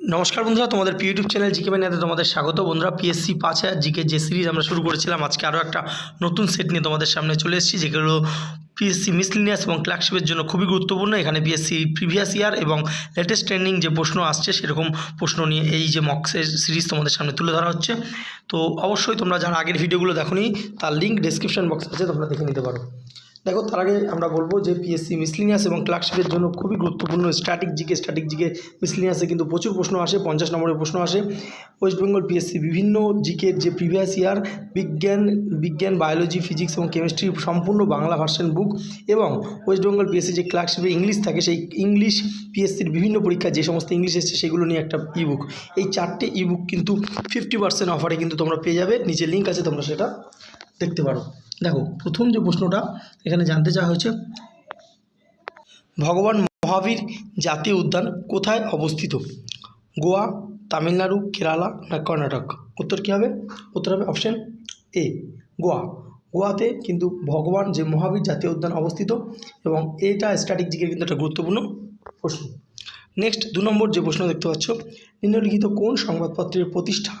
নমস্কার বন্ধুরা, তোমাদের ইউটিউব চ্যানেল জিকে ম্যানিয়াতে তোমাদের স্বাগত। বন্ধুরা পিএসসি পাঁচ হাজার জিকে যে সিরিজ আমরা শুরু করেছিলাম, আজকে আরও একটা নতুন সেট নিয়ে তোমাদের সামনে চলে এসেছি, যেগুলো পিএসসি মিসলিনিয়াস এবং ক্লার্কশিপের জন্য খুবই গুরুত্বপূর্ণ। এখানে পিএসসি প্রিভিয়াস ইয়ার এবং লেটেস্ট ট্রেন্ডিং যে প্রশ্ন আসছে, সেরকম প্রশ্ন নিয়ে এই যে মক্সের সিরিজ তোমাদের সামনে তুলে ধরা হচ্ছে। তো অবশ্যই তোমরা যারা আগের ভিডিওগুলো দেখোনি, তার লিঙ্ক ডেসক্রিপশন বক্সে আছে, তোমরা দেখে নিতে পারো। দেখো, তার আগে আমরা বলব যে পিএসসি মিসলিনিয়াস এবং ক্লার্কশিপের জন্য খুবই গুরুত্বপূর্ণ স্ট্যাটিক জিকে স্ট্যাটিক জিকে মিসলিনিয়াসে কিন্তু প্রচুর প্রশ্ন আসে, পঞ্চাশ নম্বরের প্রশ্ন আসে। ওয়েস্ট বেঙ্গল পিএসসি বিভিন্ন জিকের যে প্রিভিয়াস ইয়ার বিজ্ঞান বিজ্ঞান বায়োলজি ফিজিক্স এবং কেমিস্ট্রি সম্পূর্ণ বাংলা ভার্সন বুক এবং ওয়েস্ট বেঙ্গল পিএসসি যে ক্লার্কশিপে ইংলিশ থাকে, সেই ইংলিশ পিএসসির বিভিন্ন পরীক্ষা যে সমস্ত ইংলিশ এসছে, সেগুলো নিয়ে একটা ই বুক এই চারটে ই বুক কিন্তু ফিফটি পার্সেন্ট অফারে কিন্তু তোমরা পেয়ে যাবে। নিচে লিঙ্ক আছে, তোমরা সেটা দেখতে পারো। দেখো, প্রথম যে প্রশ্নটা, এখানে জানতে চাওয়া হয়েছে, ভগবান মহাবীর জাতীয় উদ্যান কোথায় অবস্থিত? গোয়া, তামিলনাড়ু, কেরালা না কর্ণাটক? উত্তর কী হবে? উত্তর হবে অপশান এ গোয়া। গোয়াতে কিন্তু ভগবান যে মহাবীর জাতীয় উদ্যান অবস্থিত এবং এটা স্ট্যাটিক জিকের কিন্তু একটা গুরুত্বপূর্ণ প্রশ্ন। নেক্সট দু নম্বর যে প্রশ্ন দেখতে পাচ্ছ, নিম্নলিখিত কোন সংবাদপত্রের প্রতিষ্ঠা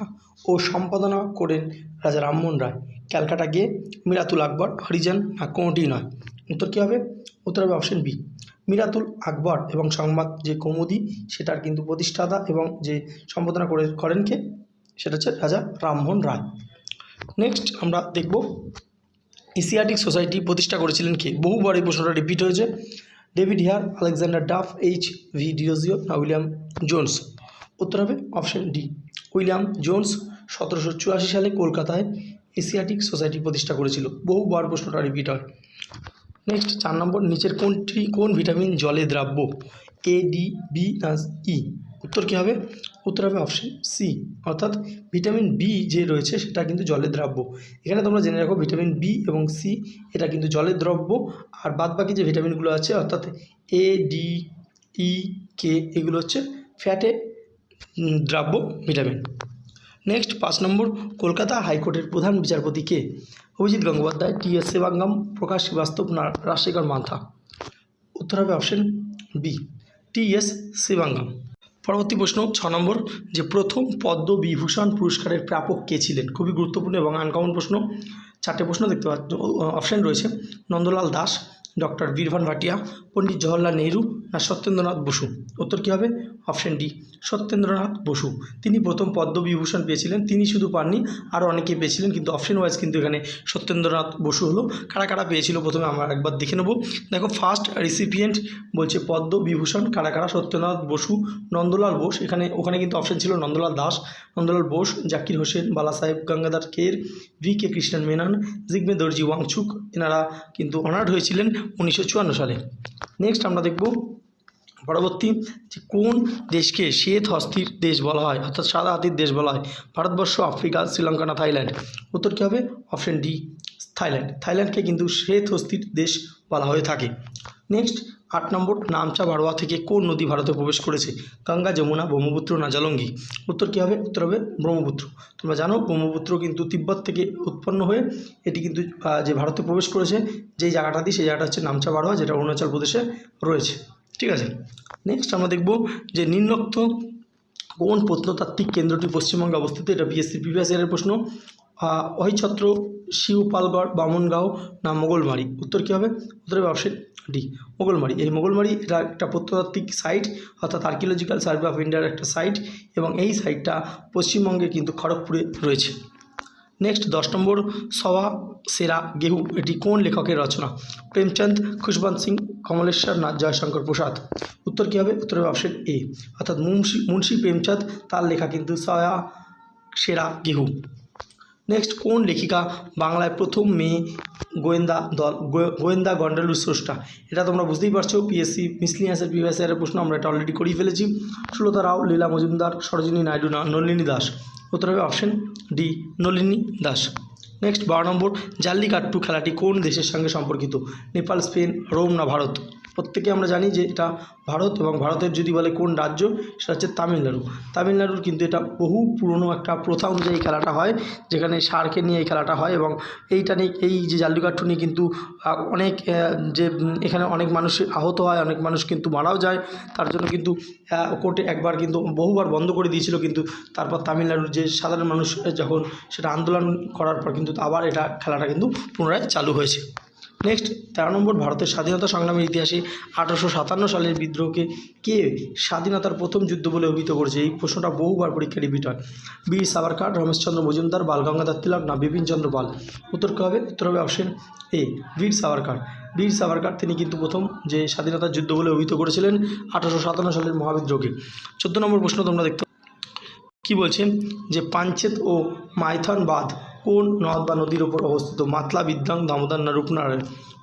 ও সম্পাদনা করেন রাজা রামমোহন রায়? ক্যালকাটা গিয়ে, মিরাতুল আকবর, হরিজন, না কোনোটি নয়? উত্তর কী হবে? উত্তর হবে অপশন বি মিরাতুল আকবর এবং সংবাদ যে কৌমুদি, সেটার কিন্তু প্রতিষ্ঠাতা এবং যে সম্পাদনা করে, করেন কে? সেটা হচ্ছে রাজা রামমোহন রায়। নেক্সট আমরা দেখব, এশিয়াটিক সোসাইটি প্রতিষ্ঠা করেছিলেন কে? বহুবার এই প্রশ্নটা রিপিট হয়েছে। David Hare, Alexander Duff, H V Derozio না উইলিয়াম জোন্স। উত্তর হবে অপশন ডি। উইলিয়াম জোন্স সতেরোশো চুরাশি সালে কলকাতায় এশিয়াটিক সোসাইটি প্রতিষ্ঠা করেছিল। বহুবার প্রশ্নটা রিপিট হয়। নেক্সট, চার নম্বর, নিচের কোনটি, কোন ভিটামিন জলে দ্রাব্য? এ, ডি, বি, না, ই? উত্তর কী হবে? উত্তর হবে অপশন সি অর্থাৎ ভিটামিন বি যে রয়েছে সেটা কিন্তু জলের দ্রাব্য। এখানে তোমরা জেনে রাখো ভিটামিন বি এবং সি এটা কিন্তু জলের দ্রব্য। আর বাদবাকি যে ভিটামিনগুলো আছে, অর্থাৎ এ ডি ই কে এগুলো হচ্ছে ফ্যাটে দ্রাব্য ভিটামিন নেক্সট পাঁচ নম্বর, কলকাতা হাইকোর্টের প্রধান বিচারপতি কে? Abhijit Gangopadhyay, T S Sivagnanam Prakash Srivastava Rajashekhar Mantha. উত্তর হবে option B T S Sivagnanam. পরবর্তী প্রশ্ন, ছ নম্বর, যে প্রথম পদ্মবিভূষণ পুরস্কারের প্রাপক কে ছিলেন? খুবই গুরুত্বপূর্ণ এবং আনকমন প্রশ্ন। চারটে প্রশ্ন দেখতে পাচ্ছ অপশান রয়েছে। নন্দলাল দাস ডক্টর বীরভান ভাটিয়া, পণ্ডিত জওহরলাল নেহরু, না সত্যেন্দ্রনাথ বসু? উত্তর কী হবে? Option D, Satyendranath Bose. তিনি প্রথম পদ্মবিভূষণ পেয়েছিলেন, তিনি শুধু পাননি আরও অনেকে পেয়েছিলেন, কিন্তু অপশন ওয়াইজ কিন্তু এখানে সত্যেন্দ্রনাথ বসু হলো। কারা কারা পেয়েছিল প্রথমে আমরা একবার দেখে নেব। দেখো ফার্স্ট রিসিপিয়েন্ট বলছে পদ্মবিভূষণ কারা কারা? সত্যেন্দ্রনাথ বসু, নন্দলাল বোস। এখানে, ওখানে কিন্তু অপশন ছিল নন্দলাল দাস, নন্দলাল বোস, জাকির হোসেন, বালা সাহেব, গঙ্গাধর কের, ভি কে কৃষ্ণন মেনন জিগমে দর্জি ওয়াংচুক। এনারা কিন্তু অনার্ড হয়েছিলেন উনিশশো চুয়ান্ন সালে। নেক্সট আমরা দেখব পরবর্তী যে কোন দেশকে শ্বেত হস্তির দেশ বলা হয়, অর্থাৎ সাদা হাতির দেশ বলা হয়, ভারতবর্ষ, আফ্রিকা শ্রীলঙ্কা না থাইল্যান্ড। উত্তর কী হবে? Option D, Thailand. থাইল্যান্ডকে কিন্তু শ্বেত হস্তির দেশ বলা হয়ে থাকে। নেক্সট, আট নম্বর, নামচা বারোয়া থেকে কোন নদী ভারতে প্রবেশ করেছে? গঙ্গা, যমুনা, ব্রহ্মপুত্র না জলঙ্গি? উত্তর কী হবে? উত্তর হবে ব্রহ্মপুত্র। তোমরা জানো, ব্রহ্মপুত্র কিন্তু তিব্বত থেকে উৎপন্ন হয়ে এটি কিন্তু যে ভারতে প্রবেশ করেছে, যেই জায়গাটা দিয়ে, সেই জায়গাটা হচ্ছে নামচা বারোয়া, যেটা অরুণাচল প্রদেশে রয়েছে। ঠিক আছে? নেক্সট আমরা দেখব যে নিম্নোক্ত কোন প্রত্নতাত্ত্বিক কেন্দ্রটি পশ্চিমবঙ্গে অবস্থিত? এটা বিএসসি প্রিভিয়াস ইয়ারের প্রশ্ন। অহিছত্র শিউপালগড় বামনগাঁও না মোগলমারি? উত্তর কী হবে? উত্তর হবে ডি মোগলমারি। এই মোগলমারি এটা একটা প্রত্নতাত্ত্বিক সাইট অর্থাৎ আর্কিওলজিক্যাল সার্ভে অফ ইন্ডিয়ার একটা সাইট এবং এই সাইটটা পশ্চিমবঙ্গে কিন্তু খড়গপুরে রয়েছে। নেক্সট দশ নম্বর, সওয়া, সেরা, গেহু, এটি কোন লেখকের রচনা? প্রেমচন্দ, খুশবন্ত সিং, কমলেশ্বর নাথ, জয়শঙ্কর প্রসাদ। উত্তর কী হবে? উত্তর হবে অপশন এ অর্থাৎ মুন্সি মুন্সি প্রেমচাঁদ তার লেখা কিন্তু সয়া সেরা, গেহু। নেক্সট কোন লেখিকা বাংলায় প্রথম মেয়ে গোয়েন্দা দল গোয়েন্দা গন্ডালুর স্রষ্টা? এটা তোমরা বুঝতেই পারছ পিএসসি মিসলিনিয়াসের প্রিভিয়াস ইয়ারের প্রশ্ন, আমরা এটা অলরেডি করিয়ে ফেলেছি। সুলতা রাও, লীলা মজুমদার, সরোজিনী নাইডু নলিনী দাস। উত্তর হবে option D Nalini Das. Next বারো নম্বর, জাল্লিকাট্টু খেলাটি কোন দেশের সঙ্গে সম্পর্কিত? নেপাল, স্পেন, রোম না ভারত? প্রত্যেকে আমরা জানি যে এটা ভারত এবং ভারতের যদি বলে কোন রাজ্য, সেটা হচ্ছে তামিলনাড়ু। তামিলনাড়ুর কিন্তু এটা বহু পুরনো একটা প্রথা অনুযায়ী খেলাটা হয়, যেখানে ষাঁড়কে নিয়ে এই খেলাটা হয় এবং এইটা নিয়ে এই যে জাল্লিকাট্টু নিয়ে কিন্তু অনেক যে এখানে অনেক মানুষ আহত হয়, অনেক মানুষ কিন্তু মারাও যায়। তার জন্য কিন্তু কোর্টে একবার কিন্তু বহুবার বন্ধ করে দিয়েছিল কিন্তু তারপর তামিলনাড়ুর যে সাধারণ মানুষ যখন সেটা আন্দোলন করার পর কিন্তু আবার এটা খেলাটা কিন্তু পুনরায় চালু হয়েছে। নেক্সট তেরো নম্বর ভারতের স্বাধীনতা সংগ্রামের ইতিহাসে আঠারোশো সাতান্ন সালের বিদ্রোহকে কে স্বাধীনতার প্রথম যুদ্ধ বলে অভিহিত করেছে? এই প্রশ্নটা বহুবার পরীক্ষা রিপিট হয়। বীর সাভারকার, রমেশচন্দ্র মজুমদার বাল গঙ্গাধর তিলক না বিপিনচন্দ্র পাল? উত্তর কী হবে উত্তর হবে অপশন এ বীর সাভারকার। বীর সাভারকার তিনি কিন্তু প্রথম যে স্বাধীনতার যুদ্ধ বলে অভিহিত করেছিলেন আঠারোশো সাতান্ন সালের মহাবিদ্রোহকে। চোদ্দ নম্বর প্রশ্ন তোমরা দেখতে কি বলছে যে পাঞ্চেত ও মাইথন বাঁধ কোন নদ বা নদীর ওপর অবস্থিত? মাতলা বিদ্যাং দামোদর না রূপনারায়ণ?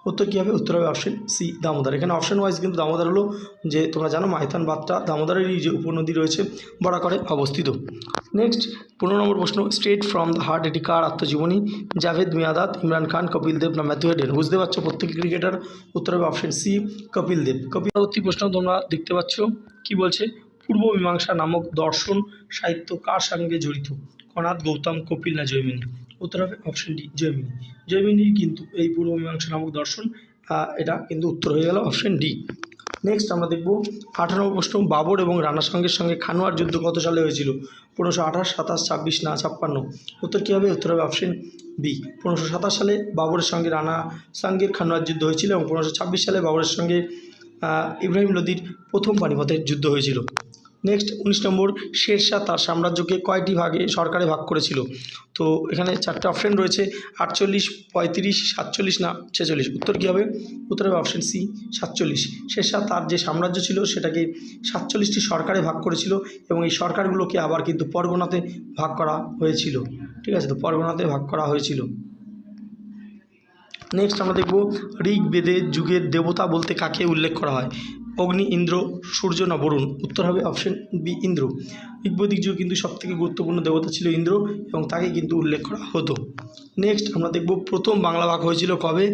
উত্তর কী হবে? উত্তর হবে অপশন সি দামোদর। এখানে অপশন ওয়াইজ কিন্তু দামোদর হলো যে তোমরা জানো মাইথন বাঁধটা দামোদরেরই যে উপনদী রয়েছে, বরাকরে অবস্থিত। নেক্সট পনেরো নম্বর প্রশ্ন স্ট্রেট ফ্রম দ্য হার্ট এটি কার আত্মজীবনী? জাভেদ মিয়াদাত, ইমরান খান, কপিল দেব না ম্যাথু হেডেন? বুঝতে পারছ প্রত্যেক ক্রিকেটার উত্তর হবে অপশন সি কপিল দেব। কপিল পরবর্তী প্রশ্ন তোমরা দেখতে পাচ্ছ, কি বলছে? পূর্ব মীমাংসা নামক দর্শন সাহিত্য কার সঙ্গে জড়িত? কনাদ গৌতম, কপিল না জৈমিনী উত্তর হবে অপশন ডি জৈমিনী জৈমিনী কিন্তু এই পূর্ব মীমাংসা নামক দর্শন এটা কিন্তু উত্তর হয়ে গেল অপশন ডি নেক্সট আমরা দেখব আঠারো প্রশ্ন বাবর এবং রানা সঙ্গের সঙ্গে খানোয়ার যুদ্ধ কত সালে হয়েছিল? পনেরোশো আঠাশ, সাতাশ, ছাব্বিশ না ছাপ্পান্ন? উত্তর কী হবে? উত্তর হবে অপশন বি পনেরোশো সাতাশ সালে বাবরের সঙ্গে রানা সাঙ্গের খানোয়ার যুদ্ধ হয়েছিল এবং পনেরোশো ছাব্বিশ সালে বাবরের সঙ্গে ইব্রাহিম লোদির প্রথম পানিপথের যুদ্ধ হয়েছিল। নেক্সট উনিশ নম্বর, শেরশাহ তার সাম্রাজ্যকে কয়টি ভাগে, সরকারে ভাগ করেছিল? তো এখানে চারটে অপশন রয়েছে, আটচল্লিশ, পঁয়ত্রিশ, সাতচল্লিশ না ছেচল্লিশ। উত্তর কী হবে? উত্তর হবে অপশন সি সাতচল্লিশ। শেরশাহ তার যে সাম্রাজ্য ছিল, সেটাকে সাতচল্লিশটি সরকারে ভাগ করেছিল এবং এই সরকারগুলোকে আবার কিন্তু পরগনাতে ভাগ করা হয়েছিল। ঠিক আছে, তো পরগনাতে ভাগ করা হয়েছিল। নেক্সট আমরা দেখব ঋগ্বেদের যুগের দেবতা বলতে কাকে উল্লেখ করা হয়? অগ্নি, ইন্দ্র, সূর্য, না বরুণ? উত্তর হবে অপশন বি ইন্দ্র। ঋগ্বৈদিক যুগে কিন্তু সবথেকে গুরুত্বপূর্ণ দেবতা ছিল ইন্দ্র এবং তাকে কিন্তু উল্লেখ করা হতো। নেক্সট আমরা দেখব প্রথম বাংলা ভাগ হয়েছিল কবে?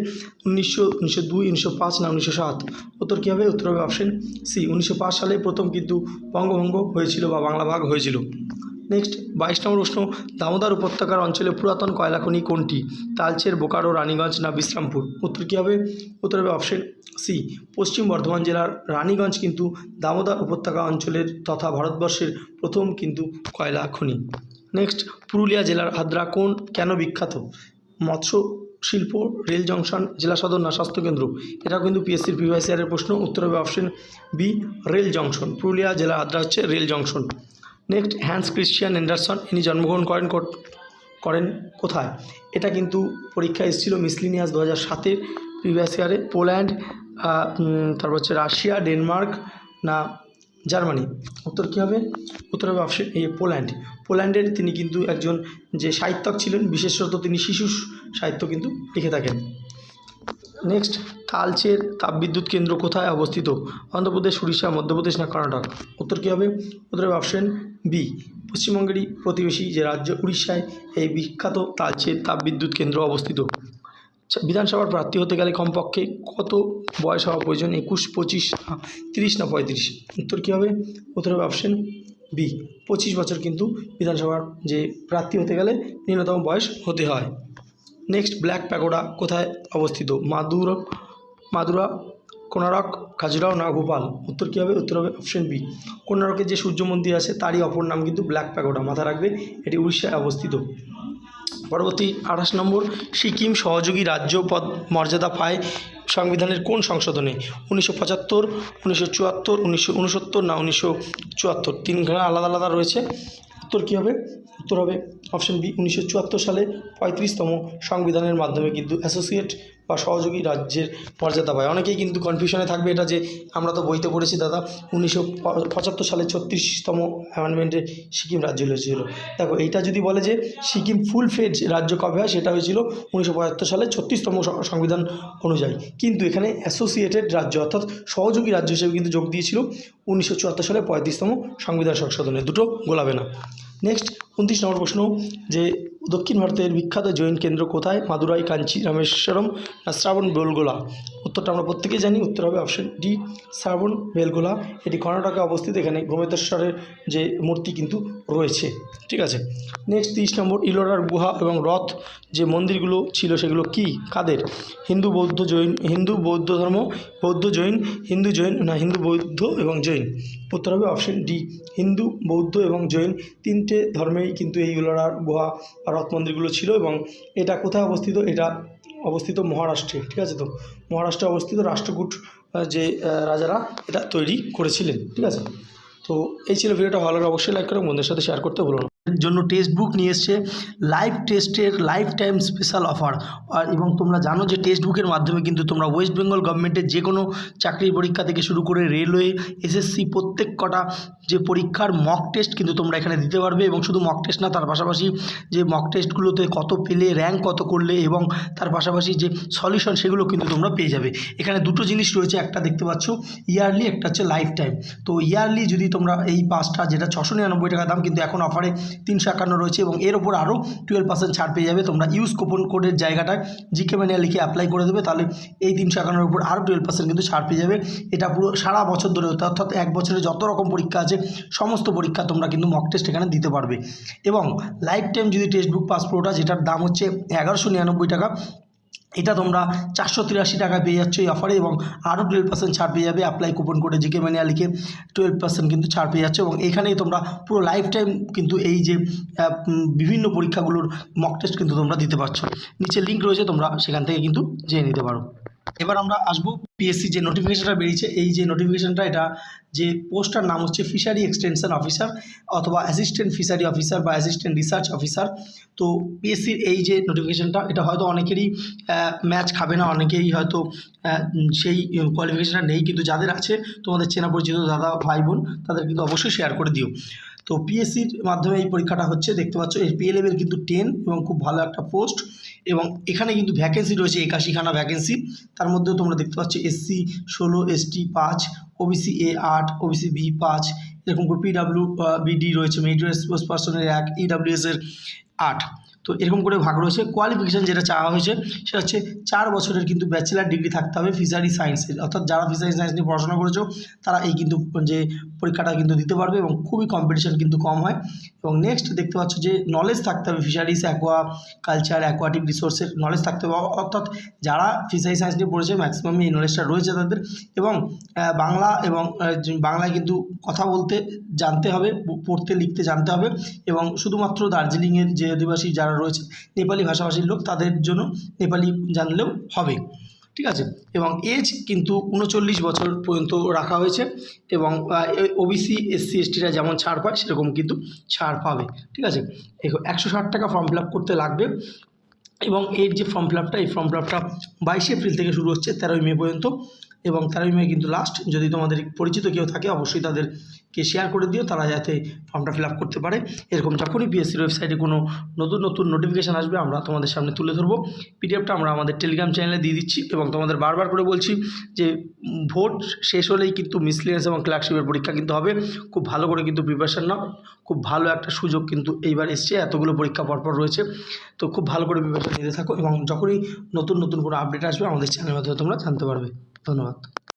উনিশশো উনিশশো দুই, উনিশশো পাঁচ না উনিশশো সাত? উত্তর কী হবে? উত্তর হবে অপশন সি উনিশশো পাঁচ সালে প্রথম কিন্তু বঙ্গভঙ্গ হয়েছিল বা বাংলা ভাগ হয়েছিল। নেক্সট বাইশ নম্বর প্রশ্ন, দামোদর উপত্যকার অঞ্চলে পুরাতন কয়লা খনি কোনটি? তালচের, বোকারো, রানীগঞ্জ না বিশ্রামপুর? উত্তর কী হবে? উত্তর হবে অপশন সি পশ্চিম বর্ধমান জেলার রানীগঞ্জ কিন্তু দামোদর উপত্যকা অঞ্চলের তথা ভারতবর্ষের প্রথম কিন্তু কয়লা খনি। নেক্সট পুরুলিয়া জেলার আদ্রা কোন কেন বিখ্যাত? মৎস্য শিল্প, রেল জংশন, জেলা সদর না স্বাস্থ্যকেন্দ্র এটা কিন্তু পিএসসির পিভাইসিআরের প্রশ্ন। উত্তর হবে option B rail junction. Purulia জেলার আদ্রা হচ্ছে rail junction. Next, Hans Christian Andersen, ইনি জন্মগ্রহণ করেন করেন কোথায়? এটা কিন্তু পরীক্ষা এসেছিল মিসলিনিয়াস দু হাজার সাতের প্রিভিয়াস ইয়ারে পোল্যান্ড তারপর হচ্ছে রাশিয়া, ডেনমার্ক না জার্মানি। উত্তর কী হবে? উত্তর হবে অপশন এ, পোল্যান্ড। পোল্যান্ডের তিনি কিন্তু একজন যে সাহিত্যক ছিলেন, বিশেষত তিনি শিশু সাহিত্য কিন্তু লিখে থাকেন। নেক্সট তালচের তাপবিদ্যুৎ কেন্দ্র কোথায় অবস্থিত? অন্ধ্রপ্রদেশ, উড়িষ্যা, মধ্যপ্রদেশ না কর্ণাটক? উত্তর কী হবে? উত্তর অপশন বি পশ্চিমবঙ্গেরই প্রতিবেশী যে রাজ্য উড়িষ্যায় এই বিখ্যাত তালচের তাপবিদ্যুৎ কেন্দ্র অবস্থিত। বিধানসভার প্রার্থী হতে গেলে কমপক্ষে কত বয়স হওয়া প্রয়োজন? একুশ, পঁচিশ, না, তিরিশ, না পঁয়ত্রিশ? উত্তর কী হবে? উত্তর হবে অপশন বি পঁচিশ বছর কিন্তু বিধানসভার যে প্রার্থী হতে গেলে ন্যূনতম বয়স হতে হয়। নেক্সট ব্ল্যাক প্যাগোডা কোথায় অবস্থিত? মাদুর মাদুরা কোনারক খাজুরাও না ভোপাল। উত্তর কী হবে? উত্তর হবে অপশন বি কোনারকের যে সূর্য মন্দির আছে, তারই অপর নাম কিন্তু ব্ল্যাক প্যাগোডা মাথা রাখবে, এটি উড়িষ্যায় অবস্থিত। পরবর্তী আঠাশ নম্বর, সিকিম সহযোগী রাজ্য পদ মর্যাদা পায় সংবিধানের কোন সংশোধনে? উনিশশো পঁচাত্তর, উনিশশো চুয়াত্তর, উনিশশো উনসত্তর না উনিশশো চুয়াত্তর? তিনখানা আলাদা আলাদা রয়েছে। উত্তর কী হবে? উত্তর হবে অপশন বি উনিশশো চুয়াত্তর সালে পঁয়ত্রিশতম সংবিধানের মাধ্যমে কিন্তু অ্যাসোসিয়েট বা সহযোগী রাজ্যের মর্যাদা পায়। অনেকেই কিন্তু কনফিউশনে থাকবে এটা যে, আমরা তো বইতে পড়েছি দাদা, উনিশশো পঁচাত্তর সালে ছত্রিশতম অ্যামেন্ডমেন্টে সিকিম রাজ্য হয়েছিল। দেখো, এইটা যদি বলে যে, সিকিম ফুল ফেজ রাজ্য কবে হয়, সেটা হয়েছিল উনিশশো পঁচাত্তর সালে ছত্রিশতম সংবিধান অনুযায়ী। কিন্তু এখানে অ্যাসোসিয়েটেড রাজ্য, অর্থাৎ সহযোগী রাজ্য হিসেবে কিন্তু যোগ দিয়েছিল উনিশশো চুয়াত্তর সালে পঁয়ত্রিশতম সংবিধান সংশোধনে। দুটো গোলাবে না। নেক্সট উনত্রিশ নম্বর প্রশ্ন, যে দক্ষিণ ভারতের বিখ্যাত জৈন কেন্দ্র কোথায়? মাদুরাই, কাঞ্চি, রামেশ্বরম শ্রাবণ, বেলগোলা? উত্তরটা আমরা প্রত্যেকেই জানি, উত্তর হবে অপশন ডি শ্রাবণ, বেলগোলা। এটি কর্ণাটকে অবস্থিত, এখানে গোমেতেশ্বরের যে মূর্তি কিন্তু রয়েছে। ঠিক আছে? নেক্সট তিরিশ নম্বর, ইলোরার গুহা এবং রথ, যে মন্দিরগুলো ছিল সেগুলো কি? কাদের? হিন্দু, বৌদ্ধ, জৈন, হিন্দু, বৌদ্ধ ধর্ম, বৌদ্ধ, জৈন, হিন্দু, জৈন, না, হিন্দু, বৌদ্ধ এবং জৈন। উত্তর হবে অপশন ডি হিন্দু, বৌদ্ধ এবং জৈন। তিনটে ধর্মেই কিন্তু এই ইলোরার গুহা রথ মন্দিরগুলো ছিল এবং এটা কোথায় অবস্থিত? এটা অবস্থিত মহারাষ্ট্রে, ঠিক আছে তো? মহারাষ্ট্রে অবস্থিত রাষ্ট্রকূট যে রাজারা এটা তৈরি করেছিলেন, ঠিক আছে? তো এই ছিল ভিডিওটা ভালো লাগে অবশ্যই লাইক করে, বন্ধুদের সাথে শেয়ার করতে বলুন না। জন্য টেক্সট বুক নিয়ে এসছে। লাইভ টেস্টের লাইফ টাইম স্পেশাল অফার এবং তোমরা জানো যে টেক্সট বুকের মাধ্যমে কিন্তু তোমরা ওয়েস্ট বেঙ্গল গভর্নমেন্টের যে কোনো চাকরির পরীক্ষা থেকে শুরু করে রেলওয়ে এসএসসি প্রত্যেক কটা যে পরীক্ষার মক টেস্ট কিন্তু তোমরা এখানে দিতে পারবে। এবং শুধু মক টেস্ট না, তার পাশাপাশি যে মক টেস্টগুলোতে কত পেলে র্যাঙ্ক কত করলে এবং তার পাশাপাশি যে সলিউশন সেগুলো কিন্তু তোমরা পেয়ে যাবে। এখানে দুটো জিনিস রয়েছে, একটা দেখতে পাচ্ছ ইয়ারলি একটা হচ্ছে লাইফ টাইম তো ইয়ারলি যদি তোমরা এই পাসটা যেটা ছশো নিরানব্বই টাকা দাম কিন্তু এখন অফারে তিনশো একান্ন রয়েছে এবং এর ওপর আরও টুয়েলভ পার্সেন্ট ছাড় পেয়ে যাবে। তোমরা ইউজ কুপন কোডের জায়গাটায় জিকে ম্যানিয়া লিখে অ্যাপ্লাই করে দেবে, তাহলে এই তিনশো একান্নর উপর আরও টুয়েলভ পার্সেন্ট কিন্তু ছাড় পেয়ে যাবে। এটা পুরো সারা বছর ধরে অর্থাৎ এক বছরে যত রকম পরীক্ষা আছে, সমস্ত পরীক্ষা তোমরা কিন্তু মক টেস্ট এখানে দিতে পারবে। এবং লাইফ টাইম যদি টেক্সট বুক পাস প্রোটা যেটার দাম হচ্ছে এগারোশো নিরানব্বই টাকা এটা তোমরা চারশো তিরাশি টাকা পেয়ে যাচ্ছ এই অফারে এবং আরও টুয়েলভ পার্সেন্ট ছাড় পেয়ে যাবে অ্যাপ্লাই কুপন কোডে জিকে ম্যানিয়া লিখে টুয়েলভ পার্সেন্ট কিন্তু ছাড় পেয়ে যাচ্ছে এবং এখানেই তোমরা পুরো লাইফ টাইম কিন্তু এই যে বিভিন্ন পরীক্ষাগুলোর মক টেস্ট কিন্তু তোমরা দিতে পারছ। নিচে লিঙ্ক রয়েছে, তোমরা সেখান থেকে কিন্তু জেনে নিতে পারো। এবার আমরা আসব পিএসসি যে নোটিফিকেশনটা বেরিয়েছে, এই যে নোটিফিকেশনটা এটা যে পোস্টটার নাম হচ্ছে ফিশারি এক্সটেনশন অফিসার অথবা অ্যাসিস্ট্যান্ট ফিশারি অফিসার বা অ্যাসিস্ট্যান্ট রিসার্চ অফিসার তো পিএসসির এই যে নোটিফিকেশনটা এটা হয়তো অনেকেরই ম্যাচ খাবে না অনেকেরই হয়তো সেই কোয়ালিফিকেশনটা নেই, কিন্তু যাদের আছে, তোমাদের চেনা পরিচিত দাদা, ভাই, বোন, তাদের কিন্তু অবশ্যই শেয়ার করে দিও। তো পিএসসির মাধ্যমে এই পরীক্ষাটা হচ্ছে, দেখতে পাচ্ছ, এর পি লেভেল কিন্তু টেন এবং খুব ভালো একটা পোস্ট এবং এখানে কিন্তু ভ্যাকেন্সি রয়েছে, একাশিখানা ভ্যাকেন্সি তার মধ্যেও তোমরা দেখতে পাচ্ছ এসসি ষোলো এসটি পাঁচ ওবিসি এ আট ওবিসি বি পাঁচ, এরকম করে পিডাব্লিউ বিডি রয়েছে স্পোর্টস পার্সনের এক ইডাব্লিউএসের আট। তো এরকম করে ভাগ রয়েছে। কোয়ালিফিকেশান যেটা চাওয়া হয়েছে, সেটা হচ্ছে চার বছরের কিন্তু ব্যাচেলার ডিগ্রি থাকতে হবে ফিশারি সায়েন্সের অর্থাৎ যারা ফিশারি সায়েন্স নিয়ে পড়াশোনা করেছ, তারা এই কিন্তু যে পরীক্ষাটা কিন্তু দিতে পারবে এবং খুবই কম্পিটিশন কিন্তু কম হয়। এবং নেক্সট দেখতে পাচ্ছ যে নলেজ থাকতে হবে ফিশারিস অ্যাকোয়া কালচার অ্যাকোয়াটিক রিসোর্সের নলেজ থাকতে হবে। অর্থাৎ যারা ফিশারি সায়েন্স নিয়ে পড়েছে ম্যাক্সিমাম এই নলেজটা রয়েছে তাদের। এবং বাংলা এবং বাংলায় কিন্তু কথা বলতে জানতে হবে, পড়তে লিখতে জানতে হবে। এবং শুধুমাত্র দার্জিলিংয়ের যে আদিবাসী যারা রয়েছে। নেপালি ভাষাভাষীর লোক তাদের জন্য নেপালি জানলেও হবে। ঠিক আছে? এবং এজ কিন্তু উনচল্লিশ বছর পর্যন্ত রাখা হয়েছে এবং ওবিসি এসসি এসটিরা যেমন ছাড় পায়, সেরকম কিন্তু ছাড় পাবে। ঠিক আছে? একশো ষাট টাকা ফর্ম ফিল করতে লাগবে এবং এর যে ফর্ম ফিল এই ফর্ম ফিল আপটা বাইশে এপ্রিল থেকে শুরু হচ্ছে তেরোই মে পর্যন্ত এবং তেরোই মে কিন্তু লাস্ট যদি তোমাদের পরিচিত কেউ থাকে, অবশ্যই তাদেরকে শেয়ার করে দিও, তারা যাতে ফর্মটা ফিল আপ করতে পারে। এরকম যখনই পিএসসির ওয়েবসাইটে কোনো নতুন নতুন নোটিফিকেশান আসবে, আমরা তোমাদের সামনে তুলে ধরবো। পিডিএফটা আমরা আমাদের টেলিগ্রাম চ্যানেলে দিয়ে দিচ্ছি এবং তোমাদের বারবার করে বলছি যে, ভোট শেষ হলেই কিন্তু মিসলিয়েন্স এবং ক্লার্কশিপের পরীক্ষা কিন্তু হবে। খুব ভালো করে কিন্তু প্রিপারেশান নাও। খুব ভালো একটা সুযোগ কিন্তু এইবার এসছে, এতগুলো পরীক্ষা পরপর রয়েছে। তো খুব ভালো করে প্রিপারেশান নিতে থাকো এবং যখনই নতুন নতুন কোনো আপডেট আসবে, আমাদের চ্যানেলের মাধ্যমে তোমরা জানতে পারবে। ধন্যবাদ।